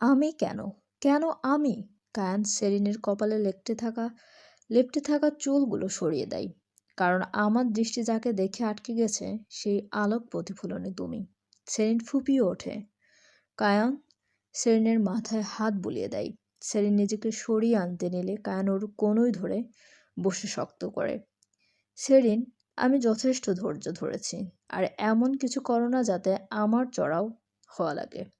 আমি কেন? কেন আমি? কায়ান সেরিনের কপালে লেপটে থাকা লেপটে থাকা চুলগুলো সরিয়ে দেয়। কারণ আমার দৃষ্টি যাকে দেখে আটকে গেছে, সেই আলোক প্রতিফলনে তুমি। সেরিন ফুপিয়ে ওঠে। কায়ান সেরিনের মাথায় হাত বুলিয়ে দেয়। সেরিন নিজেকে সরিয়ে আনতে নিলে কায়ান ওর কোনোই ধরে বসে শক্ত করে। সেরিন, আমি যথেষ্ট ধৈর্য ধরেছি, আর এমন কিছু করো না যাতে আমার চড়াও হওয়া লাগে।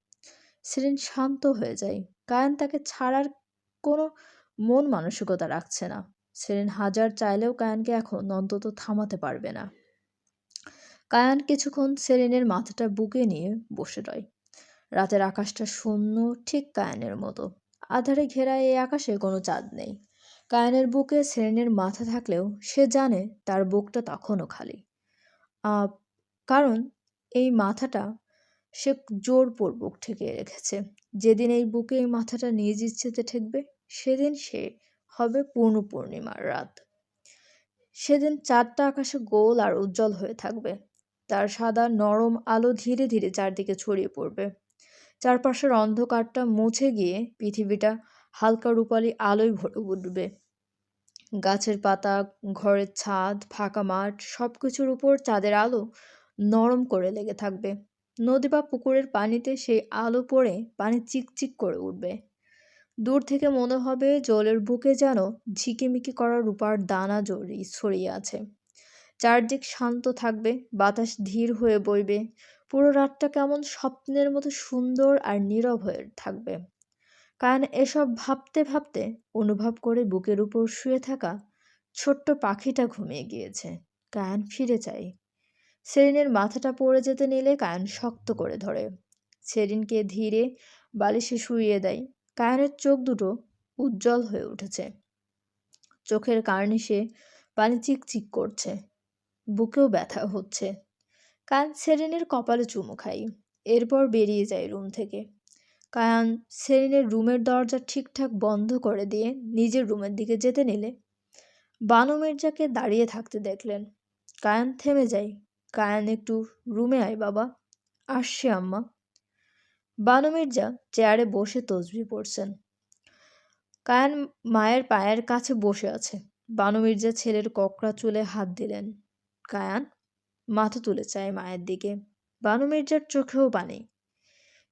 সেরিন শান্ত হয়ে যায় কায়ান তাকে ছাড়ার কোনো মন মানসিকতা রাখছে না। সেরিন হাজার চাইলেও কায়ানকে এখন অন্তত থামাতে পারবে না। কায়ান কিছুক্ষণ সেরিনের মাথাটা বুকে নিয়ে বসে রয়। রাতের আকাশটা শূন্য, ঠিক কায়ানের মতো। আধারে ঘেরা এই আকাশে কোনো চাঁদ নেই। কায়ানের বুকে সেরেনের মাথা থাকলেও সে জানে তার বুকটা তখনও খালি। কারণ এই মাথাটা সে জোরপোর বুক ঠেকে রেখেছে। যেদিন এই বুকে এই মাথাটা নিজ ইচ্ছেতে ঠেকবে, সেদিন সে হবে পূর্ণ পূর্ণিমার রাত। সেদিন চারটা আকাশে গোল আর উজ্জ্বল হয়ে থাকবে। তার সাদা নরম আলো ধীরে ধীরে চারদিকে ছড়িয়ে পড়বে। চারপাশের অন্ধকারটা মুছে গিয়ে পৃথিবীটা হালকা রূপালি আলোয় ভরে উঠবে। গাছের পাতা, ঘরের ছাদ, ফাঁকা মাঠ সব কিছুর উপর চাঁদের আলো নরম করে লেগে থাকবে। নদী বা পুকুরের পানিতে সেই আলো পড়ে, পানি চিকচিক করে উঠবে। দূর থেকে মনে হবে জলের বুকে যেন ঝিকিমিকি করা রূপার দানা জড়ি ছড়িয়ে আছে। চারদিক শান্ত থাকবে, বাতাস ধীর হয়ে বইবে, পুরো রাতটা কেমন স্বপ্নের মতো সুন্দর আর নীরব হয়ে থাকবে। কারণ এসব ভাবতে ভাবতে অনুভব করে বুকের উপর শুয়ে থাকা ছোট্ট পাখিটা ঘুমিয়ে গিয়েছে। কায়ান ফিরে চাই। সেরিনের মাথাটা পড়ে যেতে নিলে কায়ান শক্ত করে ধরে। সেরিনকে ধীরে বালিশে শুইয়ে দেয়। কায়নের চোখ দুটো উজ্জ্বল হয়ে উঠেছে। চোখের কার্নিশে পানি চিকচিক করছে। বুকেও ব্যথা হচ্ছে। কান সেরিনের কপালে চুমু খাই এরপর বেরিয়ে যায় রুম থেকে। কায়ান সেরিনের রুমের দরজা ঠিকঠাক বন্ধ করে দিয়ে নিজের রুমের দিকে যেতে নিলে বানু মির্জাকে দাঁড়িয়ে থাকতে দেখলেন। কায়ান থেমে যায়। কায়ান একটু রুমে আয়, বাবা। আসছে, আম্মা। বানু মির্জা চেয়ারে বসে তসবি পড়ছেন। কায়ান মায়ের পায়ের কাছে বসে আছে। বানু মির্জা ছেলের ককড়া চুলে হাত দিলেন। কায়ান, মাথা তুলে চায় মায়ের দিকে। বানু মির্জার চোখেও পানি।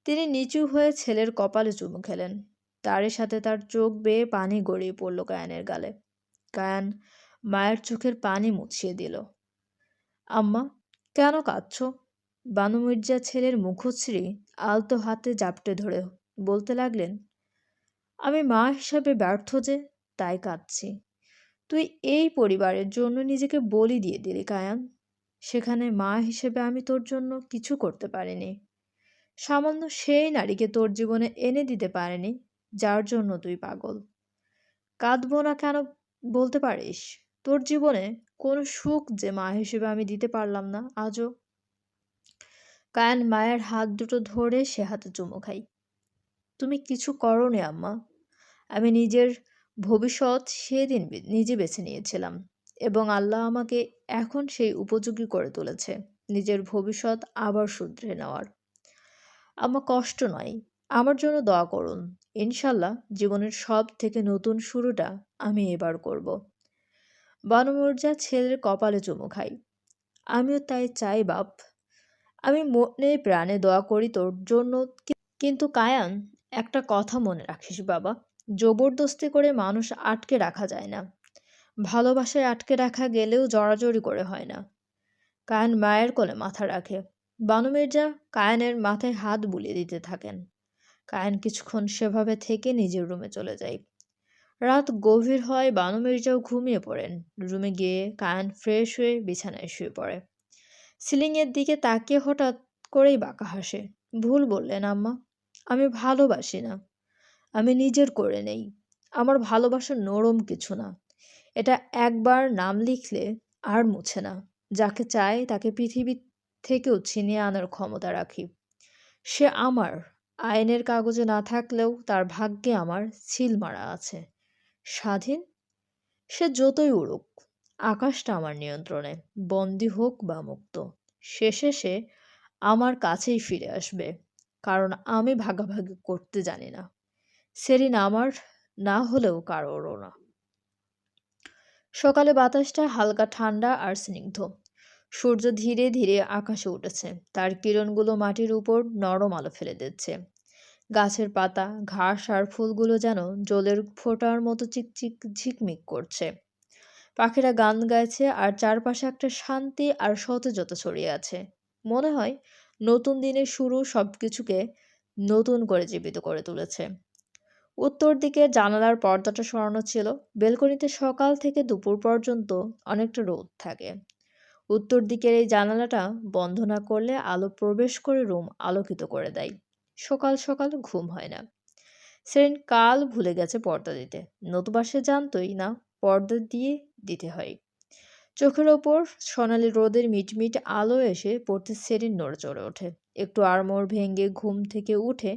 তিনি নিচু হয়ে ছেলের কপালে চুমু খেলেন। তারই সাথে তার চোখ বেয়ে পানি গড়িয়ে পড়ল কায়ানের গালে। কায়ান মায়ের চোখের পানি মুছিয়ে দিল। আম্মা কেন কাঁদছ? বানু মির্জা ছেলের মুখশ্রী আলতো হাতে জাপটে ধরে বলতে লাগলেন, আমি মা হিসাবে ব্যর্থ যে, তাই কাঁদছি। তুই এই পরিবারের জন্য নিজেকে বলি দিয়ে দিলি, কায়ান। সেখানে মা হিসেবে আমি তোর জন্য কিছু করতে পারিনি। সামান্য সেই নারীকে তোর জীবনে এনে দিতে পারেনি, যার জন্য তুই পাগল। কাঁদবো না কেন বলতে পারিস? তোর জীবনে কোনো সুখ যে মা হিসেবে আমি দিতে পারলাম না, আজও কায়ান মায়ের হাত দুটো ধরে সে হাতে চুমো খাই। তুমি কিছু করনি আম্মা। আমি নিজের ভবিষ্যৎ সেদিন নিজে বেছে নিয়েছিলাম এবং আল্লাহ আমাকে এখন সেই উপযোগী করে তুলেছে। নিজের ভবিষ্যৎ আবার শুধরে নেওয়ার। আমার কষ্ট নয়, আমার জন্য দোয়া করুন। ইনশাল্লাহ জীবনের সব থেকে নতুন শুরুটা আমি এবার করব। বানু মির্জা ছেলের কপালে চুমু খাই আমিও তাই চাই, বাপ। আমি মনে প্রাণে দোয়া করি তোর জন্য, কিন্তু কায়ান একটা কথা মনে রাখিস বাবা। জবরদস্তি করে মানুষ আটকে রাখা যায় না। ভালোবাসায় আটকে রাখা গেলেও জড়াজড়ি করে হয় না কায়ান মায়ের কোলে মাথা রাখে। বানু মির্জা কায়ানের মাথায় হাত বুলিয়ে দিতে থাকেন। কায়ান কিছুক্ষণ সেভাবে থেকে নিজের রুমে চলে যায়। রাত গভীর হয় বানু মির্জাও ঘুমিয়ে পড়েন। রুমে গিয়ে কায়ান ফ্রেশ হয়ে বিছানায় শুয়ে পড়ে। সিলিংয়ের দিকে তাকিয়ে হঠাৎ করেই বাঁকা হাসে। ভুল বললেন, আম্মা, আমি ভালোবাসি না। আমি নিজের করে নেই। আমার ভালোবাসা নরম কিছু না। এটা একবার নাম লিখলে আর মুছে না। যাকে চাই তাকে পৃথিবী থেকেও ছিনিয়ে আনার ক্ষমতা রাখি। সে আমার। আইনের কাগজে না থাকলেও তার ভাগ্যে আমার ছিল মারা আছে। স্বাধীন? সে যতই উড়ুক, আকাশটা আমার নিয়ন্ত্রণে, বন্দি হোক বা মুক্ত। শেষে সে আমার কাছেই ফিরে আসবে, কারণ আমি ভাগাভাগি করতে জানি না। সেরিন আমার না হলেও কারোরও না। সকালে বাতাসটা হালকা ঠান্ডা আর স্নিগ্ধ। সূর্য ধীরে ধীরে আকাশে উঠেছে। তার কিরণগুলো মাটির উপর নরম আলো ফেলে দিচ্ছে। গাছের পাতা, ঘাস আর ফুলগুলো যেন জলের ফোঁটার মতো চিকচিক, ঝিকমিক করছে। পাখিরা গান গাইছে আর চারপাশে একটা শান্তি আর সতেজতা ছড়িয়ে আছে। মনে হয় নতুন দিনের শুরু সব কিছুকে নতুন করে জীবিত করে তুলেছে। উত্তর দিকে জানালার পর্দাটা সরানো ছিল। বেলকনিতে সকাল থেকে দুপুর পর্যন্ত অনেকটা রোদ থাকে। উত্তর দিকের এই জানালাটা বন্ধ না করলে আলো প্রবেশ করে রুম আলোকিত করে দেয়। সকাল সকাল ঘুম হয় না। সেরেন কাল ভুলে গেছে পর্দা দিতে। নতুবা সে জানতই না, পর্দা দিয়ে দিতে হয়। চোখের ওপর সোনালি রোদের মিটমিট আলো এসে পড়তে সেরিন নড়ে চড়ে ওঠে। একটু আড়মোড় ভেঙে ঘুম থেকে উঠে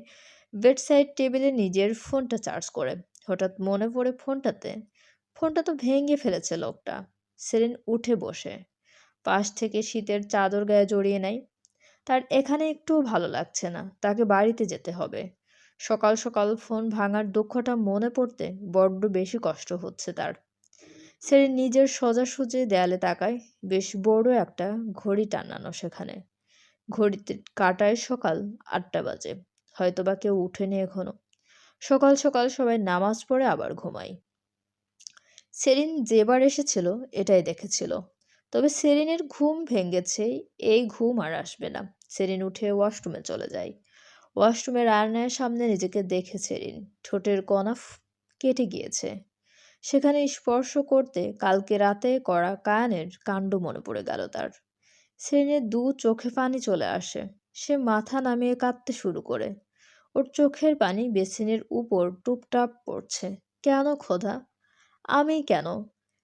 বেডসাইড টেবিলে নিজের ফোনটা চার্জ করে। হঠাৎ মনে পড়ে ফোনটাতে, ফোনটা তো ভেঙে ফেলেছে লোকটা। সেরিন উঠে বসে। পাশ থেকে শীতের চাদর গায়ে জড়িয়ে নেয়। তার এখানে একটু ভালো লাগছে না, তাকে বাড়িতে যেতে হবে। সকাল সকাল ফোন ভাঙার দুঃখটা মনে পড়তে বড্ড বেশি কষ্ট হচ্ছে তার। সেরিন নিজের সোজাসুজি দেয়ালে তাকায়, বেশ বড় একটা ঘড়ি টানানো সেখানে। ঘড়িতে কাটায় সকাল আটটা বাজে, হয়তোবা কেউ উঠেনি এখনও। সকাল সকাল সবাই নামাজ পড়ে আবার ঘুমায়। সেরিন যেবার এসেছিল, এটাই দেখেছিল। তবে সেরিনের ঘুম ভেঙেছে, এই ঘুম আর আসবে না। সেরিন উঠে ওয়াশরুমে চলে যায়। ওয়াশরুমের আয়নার সামনে নিজেকে দেখে সেরিন, ঠোঁটের কণা কেটে গিয়েছে। সেখানে স্পর্শ করতে কালকে রাতে করা কায়ানের কাণ্ড মনে পড়ে গেল তার। সেরিনের দু চোখে পানি চলে আসে। সে মাথা নামিয়ে কাঁদতে শুরু করে। ওর চোখের পানি বেসিনের উপর টুপটাপ পড়ছে। কেন খোদা? আমি কেন?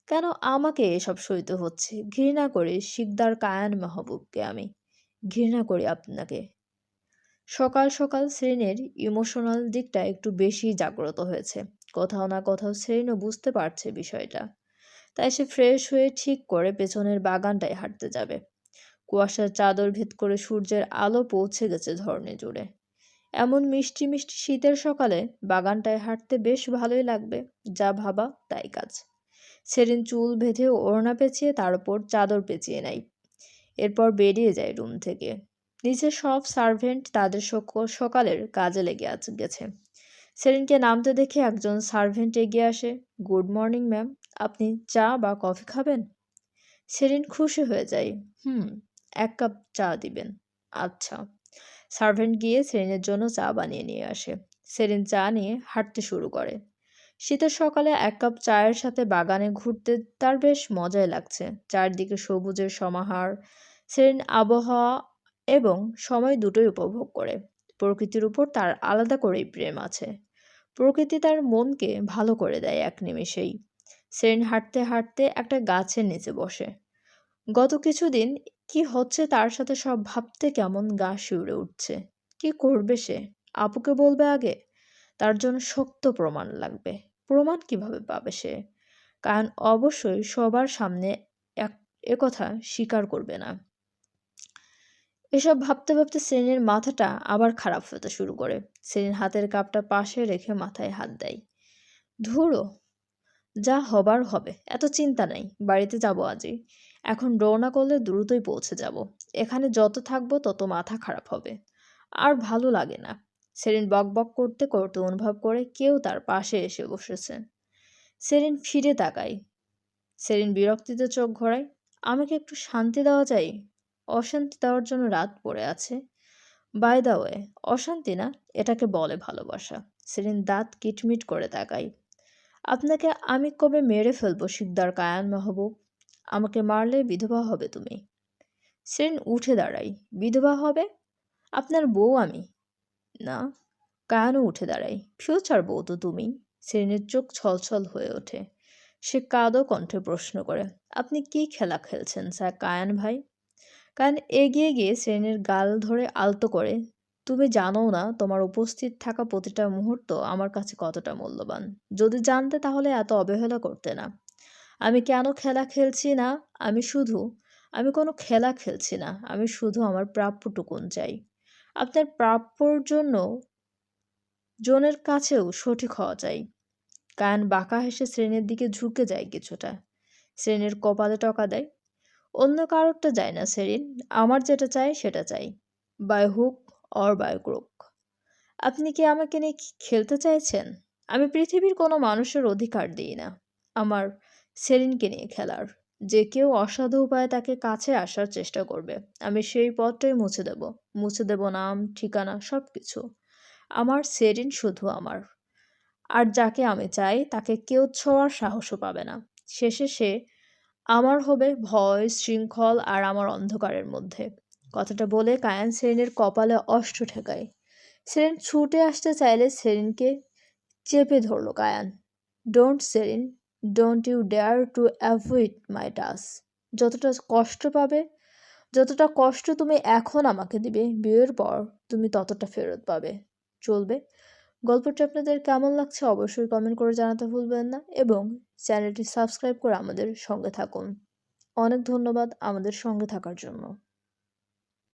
কেন আমাকে এসব সইতে হচ্ছে? ঘৃণা করি শিকদার কায়ান মাহবুবকে আমি। ঘৃণা করি আপনাকে। সকাল সকাল শ্রেণির ইমোশনাল দিকটা একটু বেশি জাগ্রত হয়েছে। কোথাও না কোথাও শ্রেণীও বুঝতে পারছে বিষয়টা। তাই সে ফ্রেশ হয়ে ঠিক করে পেছনের বাগানটায় হাঁটতে যাবে। কুয়াশার চাদর ভেদ করে সূর্যের আলো পৌঁছে গেছে ধরনে জুড়ে। এমন মিষ্টি মিষ্টি শীতের সকালে বাগানটায় হাঁটতে বেশ ভালোই লাগবে। যা ভাবা তাই কাজ। সেরিন চুল বেঁধে ওড়না পেঁচিয়ে তার উপর চাদর পেঁচিয়ে নেয়। এরপর বেরিয়ে যায় রুম থেকে। নিচে সব সার্ভেন্ট তাদের সকালের কাজে লেগে গেছে। সেরিনকে নামতে দেখে একজন সার্ভেন্ট এগিয়ে আসে। Good morning, ma'am. আপনি চা বা কফি খাবেন? সেরিন খুশি হয়ে যায়। হুম, এক কাপ চা দিবেন। আচ্ছা। সার্ভেন্ট গিয়ে সেরিনের জন্য চা বানিয়ে নিয়ে আসে। সেরিন চা নিয়ে হাঁটতে শুরু করে। শীতের সকালে এক কাপ চায়ের সাথে বাগানে ঘুরতে তার বেশ মজাই লাগছে। চারদিকে সবুজের সমাহার সেরিন আবহাওয়া এবং সময় দুটোই উপভোগ করে। প্রকৃতির উপর তার আলাদা করেই প্রেম আছে। প্রকৃতি তার মনকে ভালো করে দেয় এক নিমেষেই। সেরিন হাঁটতে হাঁটতে একটা গাছের নিচে বসে। গত কিছুদিন কি হচ্ছে তার সাথে সব ভাবতে কেমন গা শিউরে উঠছে? কি করবে সে? আপুকে বলবে আগে? তার জন্য শক্ত প্রমাণ লাগবে। প্রমাণ কীভাবে পাবে সে? কারণ অবশ্যই সবার সামনে এক একথা স্বীকার করবে না। এসব ভাবতে ভাবতে শ্রেণির মাথাটা আবার খারাপ হতে শুরু করে। শ্রেণির হাতের কাপটা পাশে রেখে মাথায় হাত দেয়। ধুরো, যা হবার হবে, এত চিন্তা নাই, বাড়িতে যাব আজই। এখন রওনা করলে দ্রুতই পৌঁছে যাব। এখানে যত থাকব তত মাথা খারাপ হবে। আর ভালো লাগে না। সেরিন বক বক করতে করতে অনুভব করে কেউ তার পাশে এসে বসেছে। সেরিন ফিরে তাকায়। সেরিন বিরক্তিতে চোখ ঘোরায়। আমাকে একটু শান্তি দেওয়া যায় অশান্তি দেওয়ার জন্য রাত পড়ে আছে। বাই দা ওয়ে অশান্তি না, এটাকে বলে ভালোবাসা। সেরিন দাঁত কিটমিট করে তাকাই আপনাকে আমি কবে মেরে ফেলব, শিকদার কায়ান মাহবুব? আমাকে মারলে বিধবা হবে তুমি। সেরিন উঠে দাঁড়াই বিধবা হবে? আপনার বউ আমি। না। কায়ানও উঠে দাঁড়াই ফিউচার বউ তো তুমি? সেরিনের চোখ ছলছল হয়ে ওঠে। সে কাদো কণ্ঠে প্রশ্ন করে, আপনি কি খেলা খেলছেন, স্যার কায়ান ভাই? কায়ান এগিয়ে গিয়ে সেরিনের গাল ধরে আলতো করে, তুমি জানো না, তোমার উপস্থিত থাকা প্রতিটা মুহূর্ত আমার কাছে কতটা মূল্যবান। যদি জানতে তাহলে এত অবহেলা করতে না। আমি কেন খেলা খেলছি না? আমি শুধু, আমি কোনো খেলা খেলছি না, আমি শুধু আমার প্রাপ্যটুকুন চাই। আপনার প্রাপ্যর জন্য জনের কাছেও সঠিক হওয়া চাই। কায়ান বাঁকা হেসে শ্রেণির দিকে ঝুঁকে যায় কিছুটা। শ্রেণির কপালে টকা দেয়। অন্য কারোরটা যায় না সেরিন। আমার যেটা চাই সেটা চাই। By hook or by crook. আপনি কি আমাকে নিয়ে খেলতে চাইছেন? আমি পৃথিবীর কোনো মানুষের অধিকার দিই না। আমার সেরিনকে নিয়ে খেলার যে কেউ অসাধু উপায়ে তাকে কাছে আসার চেষ্টা করবে। আমি সেই পথটাই মুছে দেব। মুছে দেব নাম, ঠিকানা সব কিছু আমার সেরিন শুধু আমার। আর যাকে আমি চাই, তাকে কেউ ছোঁয়ার সাহসও পাবে না। শেষে সে আমার হবে ভয়, শৃঙ্খল আর আমার অন্ধকারের মধ্যে। কথাটা বলে কায়ান সেরিনের কপালে অষ্ট ঠেকায়। সেরিন ছুটে আসতে চাইলে সেরিনকে চেপে ধরল Kayan. Don't Serin. Don't you dare to avoid my touch যতটা কষ্ট পাবে, যতটা কষ্ট তুমি এখন আমাকে দিবে, বিয়ের পর তুমি ততটা ফেরত পাবে। চলবে। গল্পটি আপনাদের কেমন লাগছে অবশ্যই কমেন্ট করে জানাতে ভুলবেন না এবং চ্যানেলটি সাবস্ক্রাইব করে আমাদের সঙ্গে থাকুন। অনেক ধন্যবাদ আমাদের সঙ্গে থাকার জন্য।